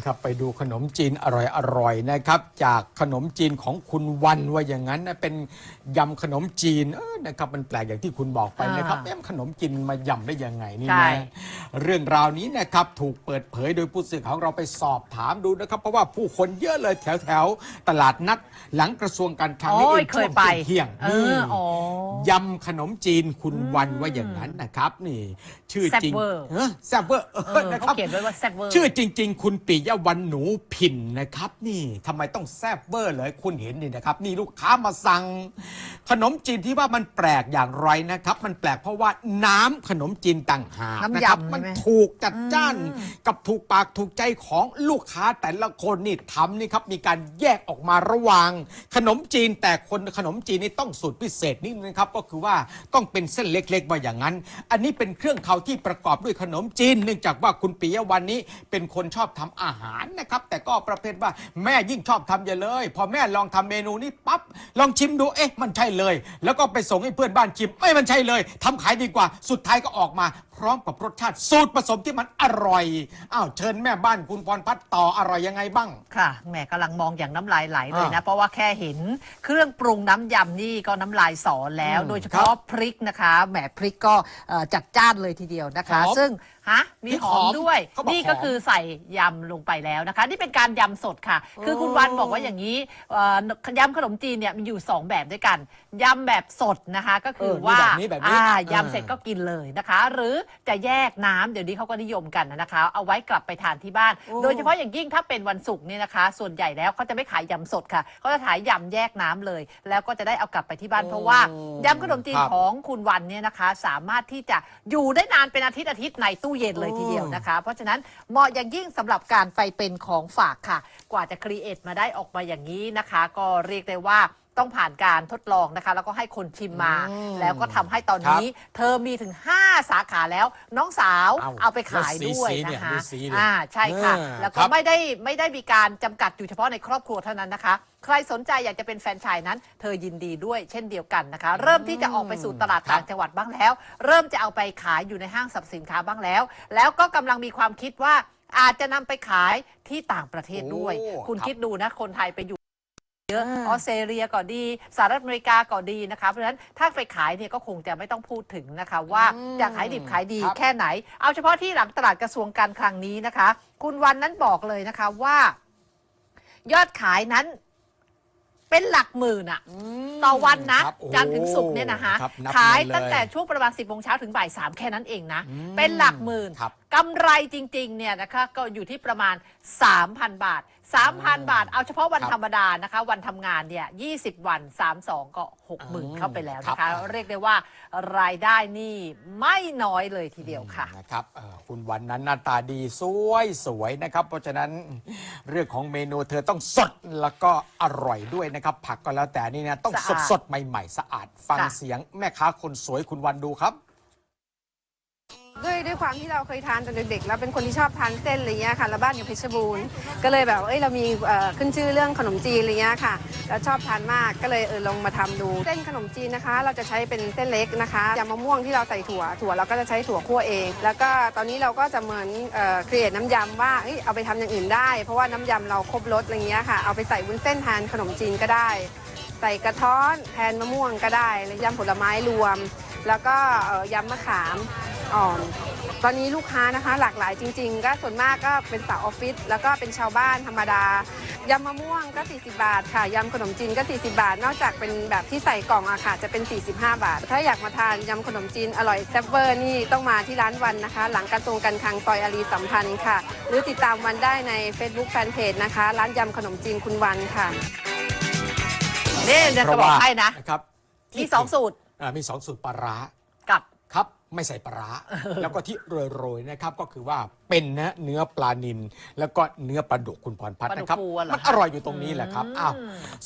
นะครับไปดูขนมจีนอร่อยๆนะครับ จากขนมจีนของคุณวันว่าอย่างนั้นนะเป็นยำขนมจีนเออนะครับมันแปลกอย่างที่คุณบอกไปนะครับอ่าเอ๊ะขนมจีนมายำได้ยังไงนี่ใช่ นะเรื่องราวนี้นะครับถูกเปิดเผยโดยผู้สื่อข่าวของเราไปสอบถามดูนะครับ เพราะว่าผู้คนเยอะเลยแถวๆตลาดนัดหลังกระทรวงการคลังโอ้นี่ยเองเคช่วยงไปเที่ยงๆเอนี่ออ๋อ ยำขนมจีนคุณวันว่าอย่างนั้นนะครับ นี่ ชื่อจริงแซ่บเวอร์ เออแซ่บเวอร์เอเอออนะคเขารับ เขียนไว้ว่าแซ่บเวอร์ ชื่อจริง ๆ คุณปิยวันหนูผินนะครับ นี่ทำไมต้องแซบเบอร์เลยคุณเห็นนี่นะครับ นี่ลูกค้ามาสั่ง ขนมจีนที่ว่ามันแปลกอย่างไรนะครับ มันแปลกเพราะว่าน้ำขนมจีนต่างหากน้ำนะครับยำมันใช่ไหม ถูกจัดจ้านกับถูกปากถูกใจของลูกค้าแต่ละคนนี่ทำนี่ครับ มีการแยกออกมาระหว่าง ขนมจีนแต่คนขนมจีนนี่ต้องสูตรพิเศษนิดนึงครับ ก็คือว่าต้องเป็นเส้นเล็กๆว่าอย่างนั้น อันนี้เป็นเครื่องเขาที่ประกอบด้วยขนมจีน เนื่องจากว่าคุณปิยวันนี้เป็นคนชอบทำอาหารนะครับ แต่ก็ประเภทว่าแม่ยิ่งชอบทำอย่าเลย พอแม่ลองทำเมนูนี้ปั๊บลองชิมดูเอ๊ะมันใช่เลย แล้วก็ไปส่งให้เพื่อนบ้านชิมไม่มันใช่เลยทำขายดีกว่าสุดท้ายก็ออกมา พร้อมกับรสชาติสูตรผสมที่มันอร่อยอ้าวเชิญแม่บ้านคุณพรพัฒน์ต่ออร่อยยังไงบ้าง ค่ะแหมกำลังมองอย่างน้ำลายไหลเลยนะอ่าเพราะว่าแค่เห็นเครื่องปรุงน้ำยำนี่ก็น้ำลายสอแล้ว อืมโดยเฉครัพาะบพริกนะคะแหมพริกก็เอ่อจัดจ้านเลยทีเดียวนะคะหอมซึ่ง ฮะมีพริกหหออมมด้วย เขาบอกนี่ก็หอม คือใส่ยำลงไปแล้วนะคะ นี่เป็นการยำสดค่ะ คือคุณวันบอกว่าอย่างนี้เอ่อยำขนมจีนเนี่ยมีอยู่ 2 แบบด้วยกันยำแบบสดนะคะ ก็คือเออว่าแบบนี้แบบนี้อ่าอ่ายำเสร็จก็กินเลยนะคะ หรือจะแยกน้ำเดี๋ยวนี้เขาก็นิยมกันนะคะ เอาไว้กลับไปทานที่บ้าน โอ้ โดยเฉพาะอย่างยิ่งถ้าเป็นวันศุกร์เนี่ยนะคะ ส่วนใหญ่แล้วเขาจะไม่ขายยำสดค่ะเขาจะขายยำแยกน้ำเลย แล้วก็จะได้เอากลับไปที่บ้านเพราะว่ายำขนมจีนครับ ของคุณวันเนี่ยนะคะ สามารถที่จะอยู่ได้นานเป็นอาทิตย์อาทิตย์ในตู้เย็นเลยทีเดียวนะคะ เพราะฉะนั้นเหมาะอย่างยิ่งสำหรับการไปเป็นของฝากค่ะ กว่าจะครีเอทมาได้ออกมาอย่างนี้นะคะ ก็เรียกได้ว่า ต้องผ่านการทดลองนะคะ แล้วก็ให้คนชิมมา อืมแล้วก็ทำให้ตอนนี้ เธอมีถึง 5 สาขาแล้ว น้องสาวเอาเอาไปขายแล้วสีด้วยสีเนี่ยนะคะดูสีดิอ่าใช่ค่ะ เออแล้วคก็รับ ไม่ได้ไม่ได้มีการจำกัดอยู่เฉพาะในครอบครัวเท่านั้นนะคะ ใครสนใจอยากจะเป็นแฟรนไชายนั้น เธอยินดีด้วยเช่นเดียวกันนะคะ เริ่มที่จะออกไปสู่ตลาดครับต่างจังหวัดบ้างแล้ว เริ่มจะเอาไปขายอยู่ในห้างสรรพสินค้าบ้างแล้ว แล้วก็กำลังมีความคิดว่าอาจจะนำไปขายที่ต่างประเทศด้วย โอ้คุณครับ คิดดูนะคนไทยไปอยู่ เยอะออสเตรเลียก็ดีสหรัฐอเมริกาก็ดีนะคะเพราะฉะนั้นถ้าไปขายเนี่ยก็คงจะไม่ต้องพูดถึงนะคะ ว่าอืมจะขายดิบขายดีครับ แค่ไหน เอาเฉพาะที่หลังตลาดกระทรวงการคลังนี้นะคะ คุณวันนั้นบอกเลยนะคะว่า ยอดขายนั้นเป็นหลักหมื่นอะ ต่อวันนะ ครับโอ้จันทร์ถึงศุกร์เนี่ยนะคะ ครับนับขายเงินเลยตั้งแต่ช่วงประมาณ 10โมงเช้าถึงบ่าย3แค่นั้นเองนะ อืมเป็นหลักหมื่น ครับ กำไรจริงๆเนี่ยนะคะก็อยู่ที่ประมาณ 3,000 บาท 3,000 บาท เอาเฉพาะวันครับธรรมดานะคะ วันทำงานเนี่ย20 วัน 32 ก็ 60,000 เข้าไปแล้วนะคะครับเรียกได้ว่ารายได้นี่ไม่น้อยเลยทีเดียวค่ะ นะครับเอ่อคุณวันนั้นหน้าตาดีสวยสวยนะครับ เพราะฉะนั้นเรื่องของเมนูเธอต้องสดแล้วก็อร่อยด้วยนะครับ ผักก็แล้วแต่นี่นะต้องสสะดอาดสดๆใหม่ ๆ สะอาดฟังค่ะ เสียงแม่ค้าคนสวยคุณวันดูครับ ด้วยความที่เราเคยทานตอนเด็กๆแล้วเป็นคนที่ชอบทานเส้นอะไรเงี้ยค่ะแล้วบ้านอยู่เพชรบูรณ์ก็เลยแบบเอ้ยเรามีขึ้นชื่อเรื่องขนมจีนอะไรเงี้ยค่ะ แล้วชอบทานมากก็เลยเออลองมาทำดูเส้นขนมจีนนะคะ เราจะใช้เป็นเส้นเล็กนะคะยำมะม่วงที่เราใส่ถั่วถั่วเราก็จะใช้ถั่วคั่วเอง แล้วก็ตอนนี้เราก็จะเหมือนเอ่อครีเอทน้ำยำว่าเอ้ยเอาไปทำอย่างอื่นได้ เพราะว่าน้ำยำเราครบรสอะไรเงี้ยค่ะเอาไปใส่วุ้นเส้นทานขนมจีนก็ได้ ใส่กระท้อนแทนมะม่วงก็ได้ยำผลไม้รวม แล้วก็ยำมะขามอ่อน ตอนนี้ลูกค้านะคะหลากหลายจริง ๆ ก็ส่วนมากก็เป็นสาวออฟฟิศแล้วก็เป็นชาวบ้านธรรมดายำมะม่วงก็ 40 บาทค่ะยำขนมจีนก็ 40 บาท นอกจากเป็นแบบที่ใส่กล่องอะค่ะจะเป็น 45 บาท ถ้าอยากมาทานยำขนมจีนอร่อยแซ่บเวอร์นี่ต้องมาที่ร้านวันนะคะ หลังกระทรวงการคลังซอยอารีสัมพันธ์ค่ะ หรือติดตามวันได้ใน Facebook Fanpage นะคะ ร้านยำขนมจีนคุณวันค่ะนี่เดี๋ยวจะบอกให้นะนะครับ มีสองสูตร อ่ามีสองสูตรปลาร้ากับครับ ไม่ใส่ปลาร้าแล้วก็ที่โรยๆนะครับก็คือว่าเป็นนะเนื้อปลานิลแล้วก็เนื้อปลาดุกคุณพรพัฒน์นะครับปลาดุกฟูอะเหรอมันอร่อยอยู่ตรงนี้แหละครับอ้าว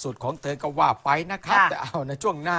สูตรของเธอก็ว่าไปนะครับค่ะ แต่เอาในช่วงหน้า